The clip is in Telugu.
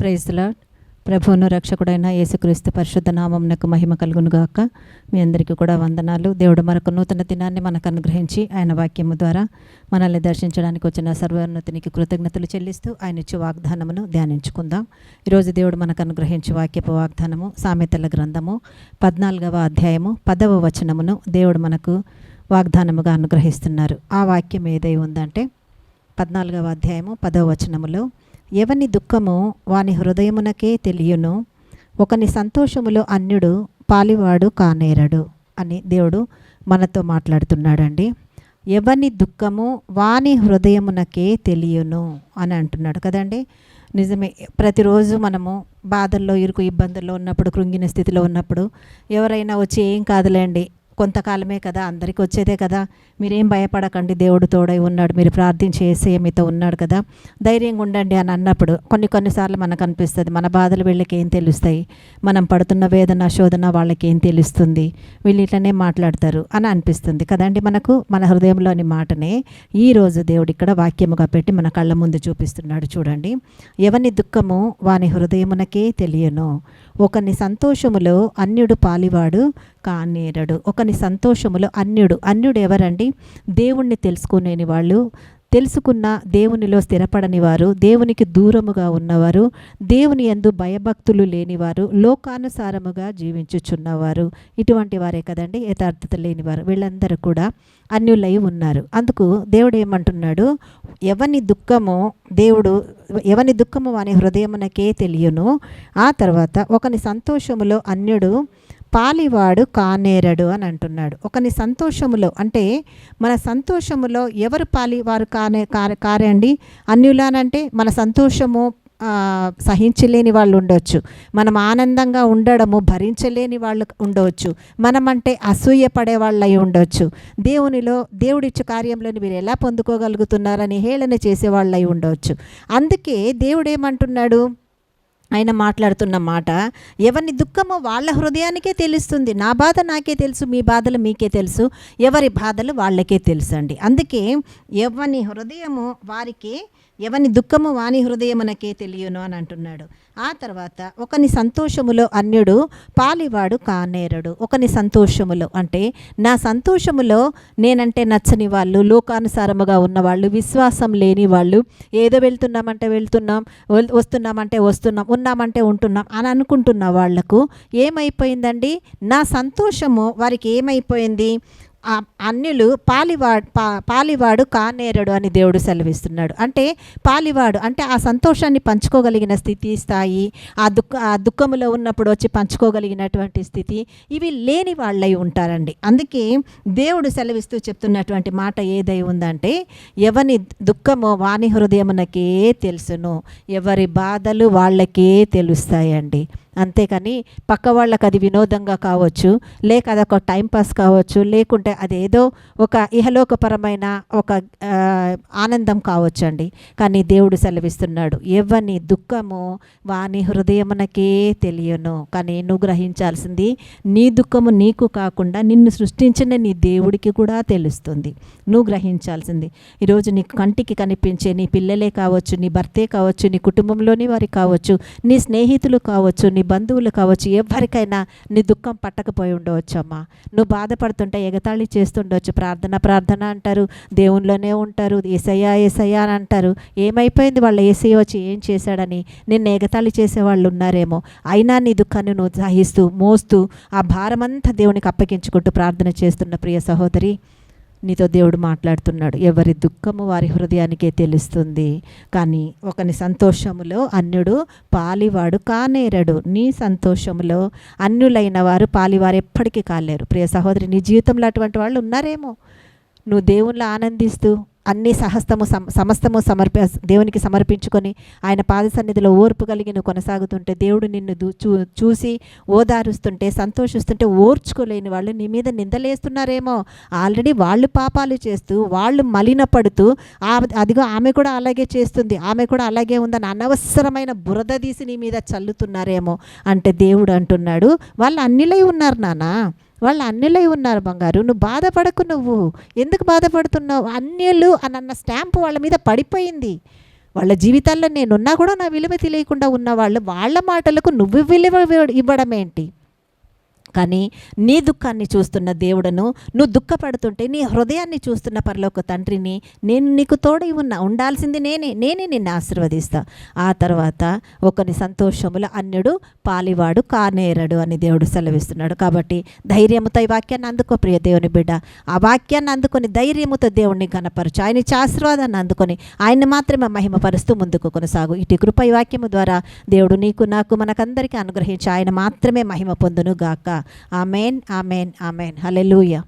ప్రైజ్లా ప్రభువును రక్షకుడైన యేసుక్రీస్తు పరిశుద్ధ నామంనకు మహిమ కలుగును గాక. మీ అందరికీ కూడా వందనాలు. దేవుడు మరొక నూతన దినాన్ని మనకు అనుగ్రహించి ఆయన వాక్యము ద్వారా మనల్ని దర్శించడానికి వచ్చిన సర్వోన్నతినికి కృతజ్ఞతలు చెల్లిస్తూ ఆయన ఇచ్చే వాగ్దానమును ధ్యానించుకుందాం. ఈరోజు దేవుడు మనకు అనుగ్రహించి వాక్యపు వాగ్దానము సామెతల గ్రంథము పద్నాలుగవ అధ్యాయము పదవ వచనమును దేవుడు మనకు వాగ్దానముగా అనుగ్రహిస్తున్నారు. ఆ వాక్యం ఏదై ఉందంటే పద్నాలుగవ అధ్యాయము పదవ వచనములో ఎవని దుఃఖము వాని హృదయమునకే తెలియను. ఒకని సంతోషములో అన్యుడు పాలివాడు కానేరడు అని దేవుడు మనతో మాట్లాడుతున్నాడండి. ఎవని దుఃఖము వాని హృదయమునకే తెలియను అని అంటున్నాడు కదండి. నిజమే ప్రతిరోజు మనము బాధల్లో ఇరుకు ఇబ్బందుల్లో ఉన్నప్పుడు కృంగిన స్థితిలో ఉన్నప్పుడు ఎవరైనా వచ్చి ఏం కాదులేండి కొంతకాలమే కదా అందరికీ వచ్చేదే కదా. మీరేం భయపడకండి దేవుడు తోడై ఉన్నాడు. మీరు ప్రార్థించి ఏసే మీతో ఉన్నాడు కదా. ధైర్యంగా ఉండండి అని అన్నప్పుడు కొన్ని కొన్నిసార్లు మనకు అనిపిస్తుంది మన బాధలు వీళ్ళకి ఏం తెలుస్తాయి? మనం పడుతున్న వేదన శోధన వాళ్ళకి ఏం తెలుస్తుంది? వీళ్ళు ఇట్లనే మాట్లాడతారు అని అనిపిస్తుంది కదండి మనకు మన హృదయంలోని మాటనే. ఈరోజు దేవుడు ఇక్కడ వాక్యముగా పెట్టి మన కళ్ళ ముందు చూపిస్తున్నాడు చూడండి. ఎవని దుఃఖము వాని హృదయమునకే తెలియను ఒకని సంతోషములో అన్యుడు పాలివాడు కానేరడు. ఒకని సంతోషములో అన్యుడు అన్యుడు ఎవరండి దేవుణ్ణి తెలుసుకునేని వాళ్ళు. తెలుసుకున్న దేవునిలో స్థిరపడని వారు దేవునికి దూరముగా ఉన్నవారు దేవుని యందు భయభక్తులు లేనివారు లోకానుసారముగా జీవించుచున్నవారు. ఇటువంటి వారే కదండి యథార్థత లేనివారు. వీళ్ళందరూ కూడా అన్యులై ఉన్నారు. అందుకు దేవుడు ఏమంటున్నాడు ఎవని దుఃఖము దేవుడు ఎవని దుఃఖము వాని హృదయమునకే తెలియను. ఆ తర్వాత ఒకని సంతోషములో అన్యుడు పాలివాడు కానేరడు అని అంటున్నాడు. ఒకని సంతోషములో అంటే మన సంతోషములో ఎవరు పాలివారు కానే కారే కారండి? అన్యులానంటే మన సంతోషము సహించలేని వాళ్ళు ఉండొచ్చు. మనం ఆనందంగా ఉండడము భరించలేని వాళ్ళు ఉండవచ్చు మనమంటే అసూయ పడే వాళ్ళు అయి ఉండొచ్చు. దేవునిలో దేవుడిచ్చే కార్యంలోని మీరు ఎలా పొందుకోగలుగుతున్నారని హేళన చేసే వాళ్ళు ఉండవచ్చు అందుకే దేవుడు ఏమంటున్నాడు ఆయన మాట్లాడుతున్న మాట ఎవరిని దుఃఖమో వాళ్ళ హృదయానికే తెలుస్తుంది. నా బాధ నాకే తెలుసు మీ బాధలు మీకే తెలుసు ఎవరి బాధలు వాళ్ళకే తెలుసు అండి అందుకే ఎవరి హృదయము వారికి ఎవని దుఃఖము వాని హృదయమునకే తెలియను అని అంటున్నాడు. ఆ తర్వాత ఒకని సంతోషములో అన్యుడు పాలివాడు కానేరడు. ఒకని సంతోషములో అంటే నా సంతోషములో నేనంటే నచ్చని వాళ్ళు లోకానుసారముగా ఉన్నవాళ్ళు విశ్వాసం లేని వాళ్ళు ఏదో వెళ్తున్నామంటే వెళ్తున్నాం వస్తున్నామంటే వస్తున్నాం ఉన్నామంటే ఉంటున్నాం అని అనుకుంటున్న వాళ్ళకు ఏమైపోయిందండి? నా సంతోషము వారికి ఏమైపోయింది? అన్యులు పాలివాడు పా పాలివాడు కానేరడు అని దేవుడు సెలవిస్తున్నాడు. అంటే పాలివాడు అంటే ఆ సంతోషాన్ని పంచుకోగలిగిన స్థితి స్థాయి ఆ దుఃఖ ఆ దుఃఖములో ఉన్నప్పుడు వచ్చి పంచుకోగలిగినటువంటి స్థితి ఇవి లేని వాళ్ళై ఉంటారండి. అందుకే దేవుడు సెలవిస్తూ చెప్తున్నటువంటి మాట ఏదై ఉందంటే ఎవని దుఃఖమో వాణి హృదయమునకే తెలుసును ఎవరి బాధలు వాళ్ళకే తెలుస్తాయండి. అంతేకాని పక్క వాళ్ళకి అది వినోదంగా కావచ్చు లేక అదొక టైంపాస్ కావచ్చు లేకుంటే అదేదో ఒక ఇహలోకపరమైన ఒక ఆనందం కావచ్చు అండి కానీ దేవుడు సెలవిస్తున్నాడు ఎవని దుఃఖము వాని హృదయమునకే తెలియను. కానీ నువ్వు గ్రహించాల్సింది నీ దుఃఖము నీకు కాకుండా నిన్ను సృష్టించిన నీ దేవుడికి కూడా తెలుస్తుంది. నువ్వు గ్రహించాల్సింది. ఈరోజు నీ కంటికి కనిపించే నీ పిల్లలే కావచ్చు నీ భర్తే కావచ్చు నీ కుటుంబంలోని వారి కావచ్చు నీ స్నేహితులు కావచ్చు నీ నీ బంధువులు కావచ్చు ఎవరికైనా నీ దుఃఖం పట్టకపోయి ఉండవచ్చు అమ్మా. నువ్వు బాధపడుతుంటే ఎగతాళి చేస్తుండొచ్చు. ప్రార్థన ప్రార్థన అంటారు. దేవునిలోనే ఉంటారు. ఏసయ్యా ఏసయ్యా అని అంటారు. ఏమైపోయింది? వాళ్ళ ఏసయ్య వచ్చి ఏం చేశాడని? నిన్ను ఎగతాళి చేసే వాళ్ళు ఉన్నారేమో. అయినా నీ దుఃఖాన్ని నువ్వు సహిస్తూ మోస్తూ ఆ భారమంతా దేవునికి అప్పగించుకుంటూ ప్రార్థన చేస్తున్న ప్రియ సహోదరి నీతో దేవుడు మాట్లాడుతున్నాడు. ఎవరి దుఃఖము వారి హృదయానికే తెలుస్తుంది. కానీ ఒకని సంతోషములో అన్యుడు పాలివాడు కానేరడు. నీ సంతోషములో అన్యులైన వారు పాలివారు ఎప్పటికీ కాలేరు. ప్రియ సహోదరి నీ జీవితంలో అటువంటి వాళ్ళు ఉన్నారేమో? నువ్వు దేవుళ్ళు ఆనందిస్తూ అన్ని సహస్తము సమస్తము సమర్ప దేవునికి సమర్పించుకొని ఆయన పాద సన్నిధిలో ఓర్పు కలిగి నువ్వు కొనసాగుతుంటే దేవుడు నిన్ను చూ చూసి ఓదారుస్తుంటే సంతోషిస్తుంటే ఓర్చుకోలేని వాళ్ళు నీ మీద నిందలేస్తున్నారేమో. ఆల్రెడీ వాళ్ళు పాపాలు చేస్తూ వాళ్ళు మలినపడుతూ అదిగో ఆమె కూడా అలాగే చేస్తుంది ఆమె కూడా అలాగే ఉందని అనవసరమైన బురద తీసి నీ మీద చల్లుతున్నారేమో అంటే దేవుడు అంటున్నాడు. వాళ్ళు అన్నిలై ఉన్నారు నానా వాళ్ళు అన్యులై ఉన్నారు బంగారు. నువ్వు బాధపడకు నువ్వు. ఎందుకు బాధపడుతున్నావు? అన్యులు అన్న స్టాంపు వాళ్ళ మీద పడిపోయింది. వాళ్ళ జీవితాల్లో నేనున్నా కూడా నా విలువ తెలియకుండా ఉన్న వాళ్ళు వాళ్ళ మాటలకు నువ్వు విలువ ఇవ్వడం ఏంటి? కానీ నీ దుఃఖాన్ని చూస్తున్న దేవుడను నువ్వు దుఃఖపడుతుంటే నీ హృదయాన్ని చూస్తున్న పరలోక తండ్రిని నేను నీకు తోడై ఉన్నా ఉండాల్సింది నేనే నేనే నిన్ను ఆశీర్వదిస్తా. ఆ తర్వాత ఒకని సంతోషముల అన్యుడు పాలివాడు కానేరడు అని దేవుడు సెలవిస్తున్నాడు. కాబట్టి ధైర్యముతో ఈ వాక్యాన్ని అందుకో ప్రియ దేవుని బిడ్డ. ఆ వాక్యాన్ని అందుకొని ధైర్యముతో దేవుణ్ణి కనపరచు ఆయన ఇచ్చే ఆశీర్వాదాన్ని అందుకొని ఆయన్ని మాత్రమే మహిమపరుస్తూ ముందుకు కొనసాగు. ఇటు కృపై వాక్యము ద్వారా దేవుడు నీకు నాకు మనకందరికీ అనుగ్రహించి ఆయన మాత్రమే మహిమ పొందును గాక ఆమెన్ ఆమెన్ ఆమెన్. హల్లెలూయా.